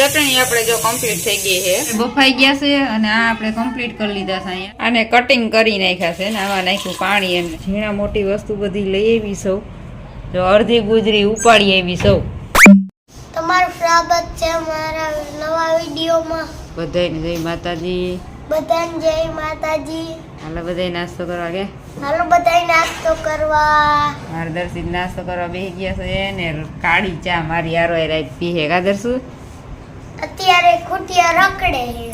ચટણી આપણે જો કમ્પ્લીટ થઈ ગઈ છે. બફાઈ ગયા છે અને આ આપણે કમ્પ્લીટ કરી લીધા છે અહીંયા. આને કટિંગ કરી નાખ્યા છે ને આમાં નાખ્યું પાણી એમ ઝીણા મોટી વસ્તુ બધી લઈ આવી સૌ. જો અડધી ગુજરી ઉપાડી આવી સૌ. તમારું સ્વાગત છે મારા નવા વિડીયોમાં. બધાને જય માતાજી. બધાને જય માતાજી. હાલો બધાય નાસ્તો કરવા કે હાલો બધાય નાસ્તો કરવા. મારે દર્શિત નાસ્તો કરવા બેસી ગયા છે ને કાળી ચા મારી હારો રાત પીહે. કા દર્શુ અત્યારે ખૂટિયા રખડે છે.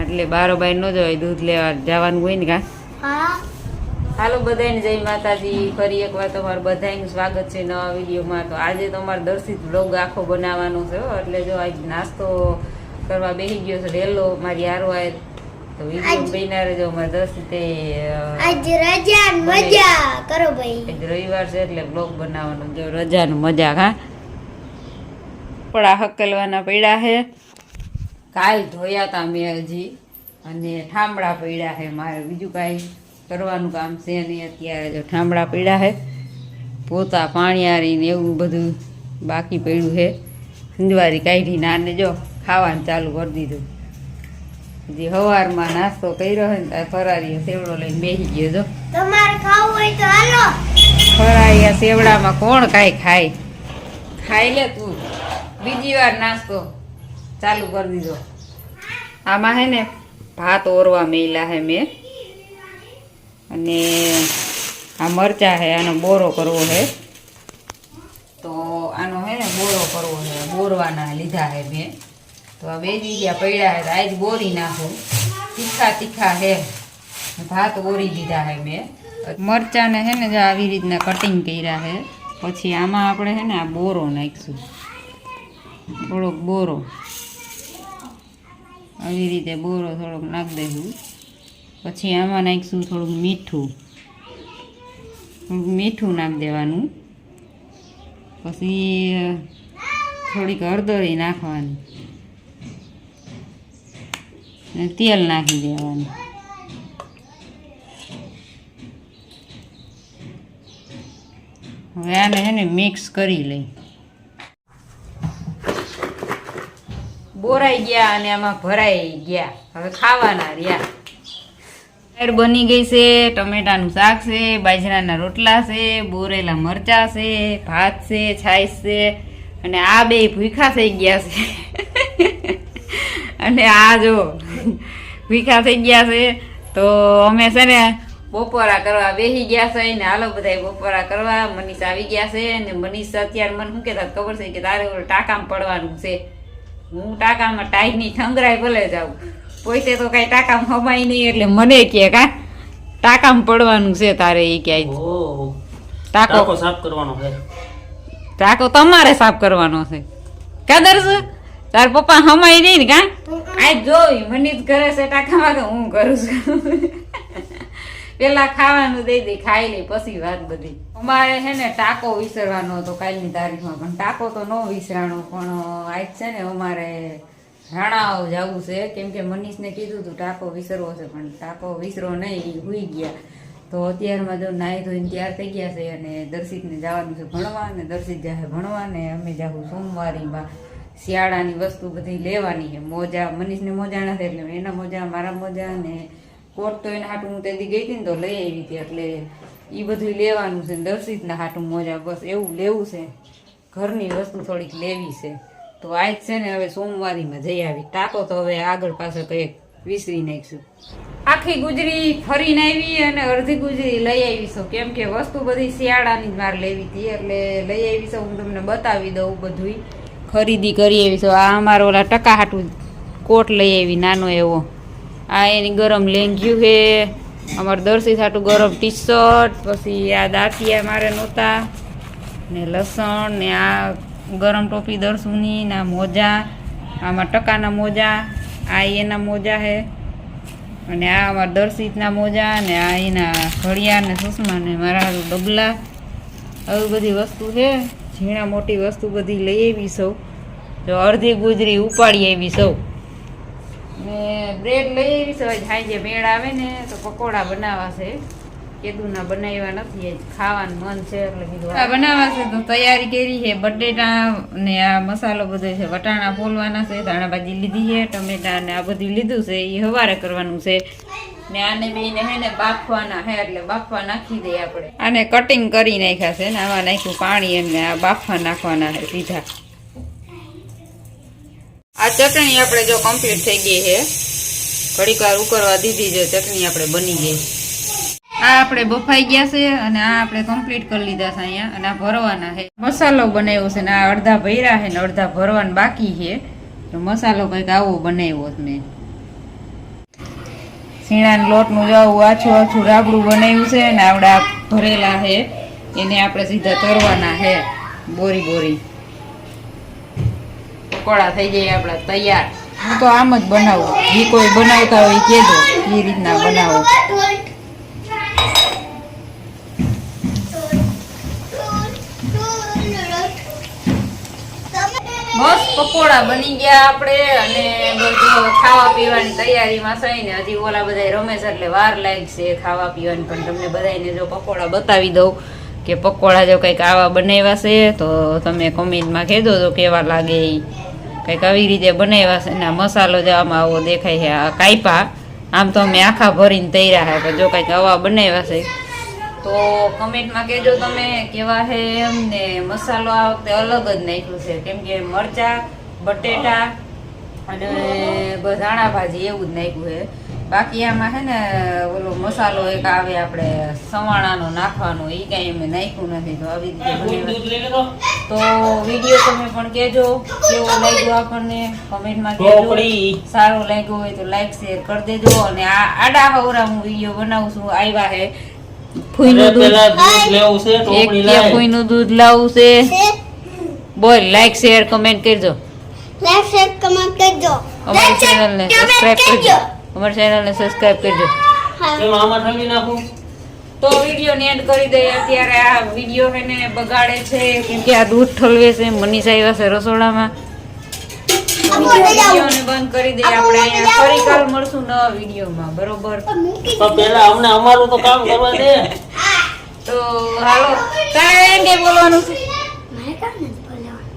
એટલે બારો બાર ન જવાય દૂધ લેવા જવાનું હોય ને કા? હા. હાલો બધાને જય માતાજી. ફરી એકવાર તમારું બધાનું સ્વાગત છે નવા વિડીયોમાં. તો આજે તમારે દર્શિત બ્લોગ આખો બનાવવાનો છે એટલે જો આજ નાસ્તો કરવા બેસી ગયો છે રેલો મારી હારો આય તો વીડિયો આજ- જો અમારે દર્શિતે આજ રજા મજા કરો ભાઈ. આજ રવિવાર છે એટલે બ્લોગ બનાવવાનો. જો રજાનું મજા હા? પડા હકલવાના પડ્યા છે કાલ ધોયા તા મેં હજી. અને ઠામડા પડ્યા છે મારે. બીજું કાંઈ કરવાનું કામ છે નહીં. અત્યારે જો ઠામડા પડ્યા છે પોતા પાણીયારીને એવું બધું બાકી પડ્યું છે સંજવારી કાઢી નાને જો ખાવાનું ચાલુ કરી દીધું. જે સવારમાં નાસ્તો કર્યો હોય ને ફરારી સેવડો લઈને બેસી ગયો જો. તમારે ખાવું હોય તો હાલો. ફરાયા સેવડામાં કોણ કાંઈ ખાય? ખાઈ લે તું. બીજી વાર નાસ્તો ચાલુ કરી દીધો. આમાં હે ને ભાત ઓરવા મેલા હે મેં. અને આ મરચા હે, આનો બોરો કરવો હે. તો આનો હે ને બોરો કરવો હે, બોરવાના લીધા હે મેં. તો આ બે દીધા પડ્યા હે, તો આજ બોરી નાખું. તીખા તીખા હે. ભાત ઓરી દીધા હે મેં. મરચાને હે ને જો આવી રીતના કટિંગ કર્યા હે, પછી આમાં આપણે હે ને આ બોરો નાખીશું. થોડોક બોરો. આવી રીતે બોરો થોડોક નાખી દઈશું. પછી આમાં નાખીશું થોડુંક મીઠું. થોડુંક મીઠું નાખી દેવાનું. પછી થોડીક હળદરી નાખવાની. તેલ નાખી દેવાનું. હવે આને છે ને મિક્સ કરી લઈ. બોરાઈ ગયા અને આમાં ભરાઈ ગયા. હવે ખાવાના રહ્યા. ખીર બની ગઈ છે, ટમેટાનું શાક છે, બાજરાના રોટલા છે, બોરેલા મરચા છે, ભાત છે, છાશ છે, અને આ બે ભૂખા થઈ ગયા છે. અને આ જો ભૂખા થઈ ગયા છે, તો અમે છે ને બપોરા કરવા બેસી ગયા છે ને હાલો બધા બપોરા કરવા. મનીષ આવી ગયા છે ને મનીષ અત્યારે મને શું કહેતા ખબર છે કે તારે ટાંકામાં પડવાનું છે. હું ટાંકામાં ટાઈની ઠંગરાય ભલે જાઉં. પોતે તો કઈ ટાંકામાં હમાય નહીં એટલે મને કે કા ટાંકામાં પડવાનું છે તારે એ ક્યાંય. ટાંકો ટાંકો સાફ કરવાનો છે. ટાંકો તમારે સાફ કરવાનો છે. કાદર છે તાર પપ્પા હમાય નહીં ને કા? આ જોઈ મને જ કરે છે ટાંકામાં કે હું કરું છું. પેલા ખાવાનું દઈ દે, ખાઈ લે, પછી વાત બધી. અમારે છે ને ટાંકો વિસરવાનો હતો કાલની તારીખમાં, પણ ટાંકો તો ન વિસરાણો, પણ આજ છે ને અમારે રાણાઓ જવું છે. કેમ કે મનીષને કીધું હતું ટાંકો વિસરવો છે, પણ ટાંકો વિસરો નહીં હુઈ ગયા. તો અત્યારમાં જો નાહી ધોઈને તૈયાર થઈ ગયા છે અને દર્શિતને જવાનું છે ભણવા, અને દર્શિત જાય ભણવા, ને અમે જાવું સોમવારીમાં શિયાળાની વસ્તુ બધી લેવાની છે. મોજા, મનીષને મોજા નથી એટલે એના મોજા, મારા મોજા, ને કોટ તો એના હાટું હું તેથી ગઈ હતી ને તો લઈ આવી હતી એટલે એ બધું લેવાનું છે દર્શિતના હાટું મોજા, બસ એવું લેવું છે. ઘરની વસ્તુ થોડીક લેવી છે. તો આજ છે ને હવે સોમવારીમાં જઈ આવી. ટાંકો તો હવે આગળ પાછળ કંઈક વિસરી નાખીશું. આખી ગુજરી ફરીને આવી અને અડધી ગુજરી લઈ આવી છું. કેમ કે વસ્તુ બધી શિયાળાની જ મારે લેવી હતી. એટલે લઈ આવી છું. હું તમને બતાવી દઉં બધું ખરીદી કરી આવી છું. આ અમારો ઓલા ટકા હાટું કોટ લઈ આવી, નાનો એવો. આ એની ગરમ લેંઘ્યું છે. અમારે દર્શી સાટું ગરમ ટી શર્ટ પછી આ દાંતિયા મારે નહોતા. ને લસણ, ને આ ગરમ ટોપી દરસુની, ના મોજા, આમાં ટકાના મોજા, આ એના મોજા છે. અને આ અમારા દર્શિતના મોજા, ને આ એના ઘડિયાળ, ને સુષમા, ને મારા ડબલા. આવી બધી વસ્તુ છે. ઝીણા મોટી વસ્તુ બધી લઈ આવી સૌ. જો અડધી ગુજરી ઉપાડી આવી સૌ. ને બ્રેડ લઈ આવી છે સાંજે મેળ આવે ને તો પકોડા બનાવવા છે કેદુના બનાવ્યા નથી ખાવાનું મન છે એટલે કીધું આ બનાવવા છે તો તૈયારી કરી છે બટેટા ને આ મસાલો બધો છે વટાણા ફોલવાના છે ધાણાભાજી લીધી છે ટમેટા ને આ બધું લીધું છે એ હવારે કરવાનું છે. ને આને બેને હે ને બાફવાના હે એટલે બાફવા નાખી દઈએ આપણે. આને કટિંગ કરી નાખ્યા છે ને આમાં નાખ્યું પાણી અને આ બાફવા નાખવાના છે સીધા. આ ચટણી આપણે જો કમ્પ્લીટ થઈ ગઈ છે. ઘડીક વાર ઉકળવા દીધી છે, ચટણી આપણે બની ગઈ આ આપણે બફાઈ ગયા છે અને આ આપણે કમ્પ્લીટ કરી લીધા છે અહીંયા અને આ ભરવાના છે. મસાલો બનાવ્યો છે ને આ અડધા ભર્યા છે ને અડધા ભરવાના બાકી છે. તો મસાલો કંઈક આવો બનાવ્યો મેં. શીણાના લોટનું આવું આછું આછું રાબડું બનાવ્યું છે ને આવડા ભરેલા છે. એને આપણે સીધા તરવાના છે. બોરી બોરી. પકોડા થઈ જાય, આપણા તૈયાર. હું તો આમ જ બનાવું. જે કોઈ બનાવતા હોય કહેજો એ રીતના બનાવો. બસ, પકોડા બની ગયા આપણે અને બધું ખાવા પીવાની તૈયારીમાં થઈને હજી ઓલા બધા રમેશ એટલે વાર લાગશે ખાવા પીવાની, પણ તમને બધાને જો પકોડા બતાવી દઉં કે પકોડા જો કંઈક આવા બનાવ્યા છે, તો તમે કોમેન્ટમાં કહેજો તો કેવા લાગે ઈ. કંઈક આવી રીતે બનાવ્યા છે. ને મસાલો જો આવો દેખાય છે, આ કાયપા. આમ તો અમે આખા ભરીને તૈયાર છે, પણ જો કંઈક આવા બનાવ્યા છે, તો કમેન્ટમાં કહેજો તમે કેવા છે એમ ને મસાલો આ વખતે અલગ જ નાખ્યું છે. કેમ કે મરચા, બટેટા અને ધાણા ભાજી એવું જ નાખ્યું છે. બાકી આમાં છે ને ઓલો મસાલો એક આવે આપણે સવાણાનો નાખવાનો એ કાંઈ અમે નાખ્યું નથી તો આવી રીતે તો વીડિયો તમે પણ કહેજો કેવો લાગ્યો આપણને? કમેન્ટમાં કહેજો. સારો લાગ્યો હોય તો લાઈક શેર કરી દેજો અને આ આડા હવરા હું વીડિયો બનાવું છું આવ્યા હે. ફૂઈનું દૂધ. લાવું ફૂઈનું દૂધ લાવવું છે. બોલ લાઈક શેર કમેન્ટ કરજો. લાઈક શેર કમેન્ટ કરજો. અમારી ચેનલને સબસ્ક્રાઇબ કરજો. અમારી ચેનલને સબસ્ક્રાઈબ કરજો. ચલો આમાં ઠલવી નાખું. તો વિડીયોને એન્ડ કરી દઈએ. અત્યારે આ વીડિયો એને ને બગાડે છે. કેમ કે આ દૂધ ઠલવે છે. મનીષા આવ્યા છે રસોડામાં. વિડીયોને બંધ કરી દઈએ આપણે અહીંયા. ફરી કાલ મળશું નવા વિડીયોમાં બરોબર? અમને અમારું તો કામ કરવા દે. તો હાલો. તારે એમ કે બોલવાનું છે?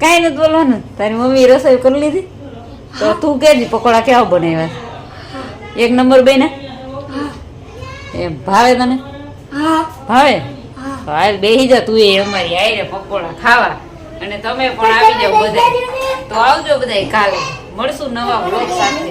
કાંઈ નથી બોલવાનું. તારી મમ્મી રસોઈ કરી લીધી? તો તું કેજી પકોડા કેવા બનાવ્યા? એક નંબર બે ને એમ ભાવે તને? ભાવે? હાલ બેહી જા તું એ અમારી આયરે પકોડા ખાવા. અને તમે પણ આવી જાઓ બધા તો આવજો બધા કાલે. મળશું નવા બ્લોગ સાથે.